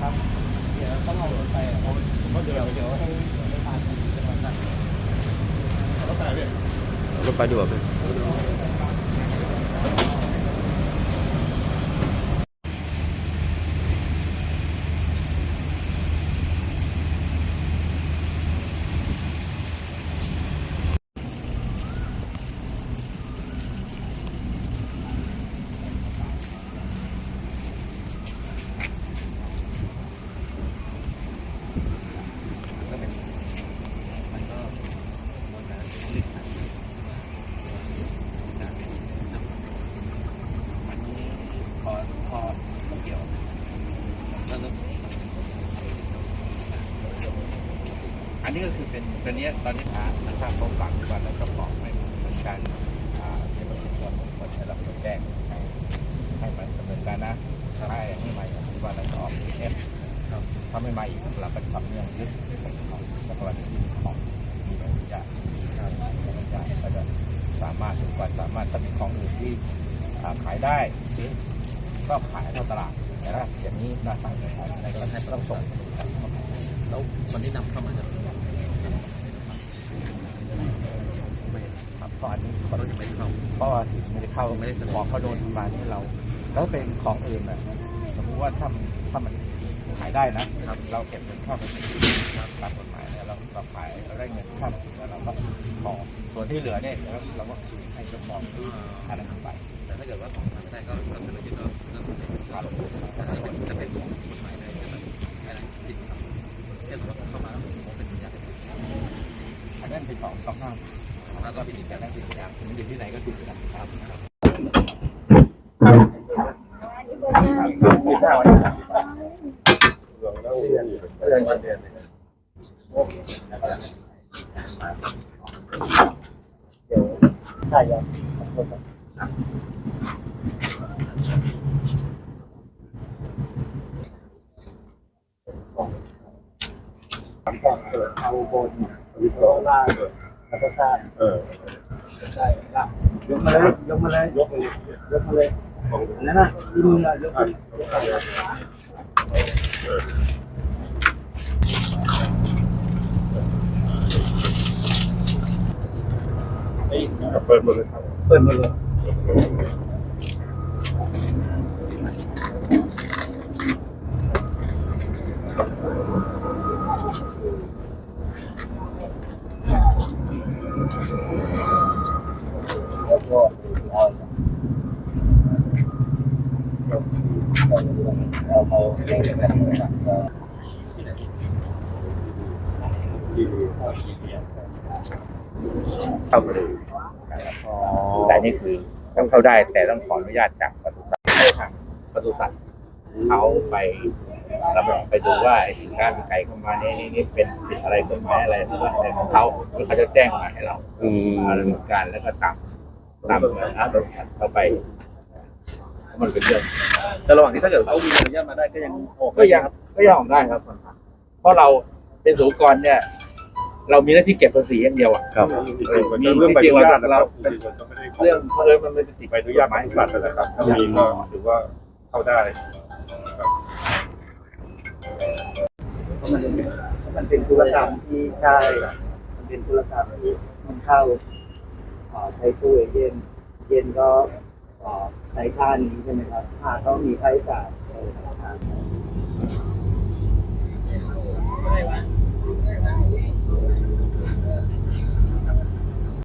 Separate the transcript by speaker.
Speaker 1: ครับ เดี๋ยวต้องเอารถไปอะผมก็เดินเดี๋ยวให้ไม่ทันจะมาสั่ง
Speaker 2: รถไปเนี่ย
Speaker 3: รถไปดีกว่าพี่
Speaker 4: มันก็มวลการผลิตสัตว์การเป็นมันพอพอเกี่ยวก็เริ่ม อันนี้ก็คือเป็นตัวเนี้ยตอนนี้ทางทางเขาฝังวันแล้วก็บอกให้เป็นการอ่าในประสิทธิผลคนให้เราแจ้งให้ให้มันดำเนินการนะให้ให้ใหม่วันแล้วก็ออกเอฟถ้าไม่มาอีกเราก็ทำเรื่องยึดของแล้วก็วันที่ของมีใบอนุญาตครับใบอนุญาตก็จะสามารถทุกวันสามารถจะมีของอื่นที่อ่าขายได้หรือก็ขายเข้าตลาดแต่ถ้าอย่างนี้น่าสั่งขายอะไรก็ต้องส่ง
Speaker 3: แล้ววันที่นำเข้ามาจะ
Speaker 4: ค รับตอนนี้
Speaker 3: เขาจะไม่เข้า
Speaker 4: เพราะว่าไม่ได้เข้า
Speaker 3: ไม่ได้เสนอ
Speaker 4: บอกเขาโดนทำลายให้เรา แล้วเป็นของอื่นน่ะสมมติว่าถ้ามันถ้ามันขายได้นะเราเก็บเงินค่าภาษีตามกฎหมายเนี่ยเราเราขายเราได้เงินค่าภาษีแล้วเราก็พอส่วนที่เหลือเนี่ยเราเราก็คืนให้เจ้าของที่อันนั้นไป
Speaker 3: แต่ถ้าเกิดว่าของทำไม่ได้ก็เราจะไม่ยึดเราเรื่องของเป็น
Speaker 4: ครับ
Speaker 3: แต่ถ้าเป็นจะเป็นของกฎหมายเลยจะแบบอะไรผิดครับเช่นสมมติว่าเข้ามาแล้วผมเป็นยาเสพติด
Speaker 4: อันนั้นเป็นของต้องห้าม
Speaker 3: แล้วก็ผิด
Speaker 4: แต่
Speaker 3: กัน
Speaker 4: นั่นคืออย่างมันอยู่ที่ไหนก็ผิดนะครั
Speaker 2: นครับเรียนวันเรียน
Speaker 1: ใช่ครับเอาบนวิโรล่า งแล้วก็ข้าง
Speaker 2: เออ
Speaker 1: ใช่ล่างยกมาเลยยกมาเลย
Speaker 2: ยกมือย
Speaker 1: กมาเลยอันนั้นน่ะที่มืออะยก
Speaker 2: อะ
Speaker 1: มาย
Speaker 2: กไปเออเปิดหมดเลยครับ
Speaker 1: เปิดมาเลย แล้วก็เอาเราเอาเองกันนะครับ
Speaker 4: เข้าไปเลยแต่นี่คือต้องเข้าได้แต่ต้องขออนุญาตจากปศุสัตว์ปศุสัตว์ เขาไปรับรองไปดูว่าไอ้สินค้าไก่เข้ามานี่นี่นี่เป็นผิดอะไรกฎหมายอะไรหรือว่าอะไรของเขาแล้วเขาจะแจ้งมาให้เรา
Speaker 3: อืม
Speaker 4: ดำเนินการแล้วก็ตามตามอาร์ตเข้าไปมันเป็นเรื่อง
Speaker 3: แต่ระหว่างที่ถ้าเกิดเขามีอนุญาตมาได้ก็ยังออก
Speaker 4: ก็ยังก็ยังออกได้ครับ เพราะเราเป็นสูกรเนี่ย เรามีหน้าที่เก็บภาษีอย่างเดียวอะ
Speaker 3: ครับ
Speaker 4: เออ
Speaker 2: มัน
Speaker 4: มี
Speaker 2: เรื่องใบ
Speaker 4: จริ
Speaker 2: องนุ
Speaker 4: ๆเรา
Speaker 2: ญาตนะค
Speaker 4: เรา
Speaker 2: รับ
Speaker 4: เป็น
Speaker 2: มันก็ไม่ได้
Speaker 4: เรื่องเพราะเอิญมันเป็นติด
Speaker 2: ใบอนุญาตของสัตว์นะครับถ้ามีก็ถือว่าเข้าได้ ราะ
Speaker 1: มันมันเป็นธุรกรรมที่ใช่มันเป็นธุรกรรมที่มันเข้าใช้ตู้เอเย็นเย็นก็ใช้ค่านี้ใช่ไหมครับค่าเขามีค่าใช้จ่ายเออค่า